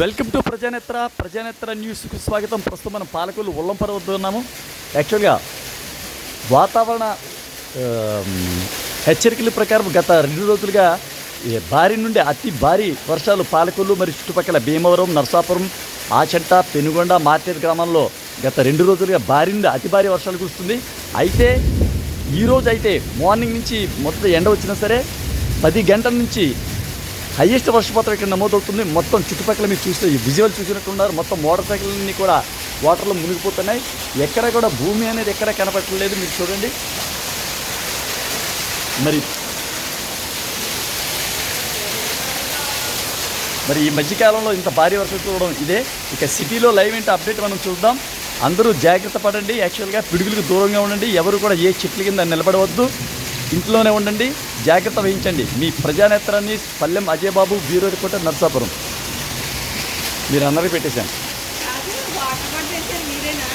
Welcome to ప్రజానేత్ర. ప్రజానేత్ర న్యూస్కు స్వాగతం. ప్రస్తుతం మనం పాలకులు ఉల్లంపర వద్ద ఉన్నాము. యాక్చువల్గా వాతావరణ హెచ్చరికల ప్రకారం గత రెండు రోజులుగా భారీ నుండి అతి భారీ వర్షాలు పాలకొల్లు మరియు చుట్టుపక్కల భీమవరం నరసాపురం ఆచంట పెనుగొండ మార్కెట్ గ్రామంలో గత రెండు రోజులుగా భారీ నుండి అతి భారీ వర్షాలు కురుస్తుంది. అయితే ఈరోజు అయితే మార్నింగ్ నుంచి మొత్తం ఎండ వచ్చినా సరే పది గంటల నుంచి హైయెస్ట్ వర్షపాతం ఇక్కడ నమోదవుతుంది మొత్తం చుట్టుపక్కల మీరు చూస్తే ఈ విజువల్ చూసినట్టున్నారు. మొత్తం మోటార్ సైకిళ్ళన్నీ కూడా వాటర్లో మునిగిపోతున్నాయి. ఎక్కడ కూడా భూమి అనేది ఎక్కడ కనపడలేదు మీరు చూడండి. మరి మరి ఈ మధ్యకాలంలో ఇంత భారీ వర్షం చూడడం ఇదే. ఇక సిటీలో లైవ్ ఏంటి అప్డేట్ మనం చూద్దాం. అందరూ జాగ్రత్త పడండి. యాక్చువల్గా పిడుగులకు దూరంగా ఉండండి. ఎవరు కూడా ఏ చెట్ల కింద నిలబడవద్దు. ఇంట్లోనే ఉండండి జాగ్రత్త వహించండి. మీ ప్రజానేత్రాన్ని పల్లెం అజయ్ బాబు బీరోడికోట నర్సాపురం. మీరు అందరికీ పెట్టేశాను. మీరేనా?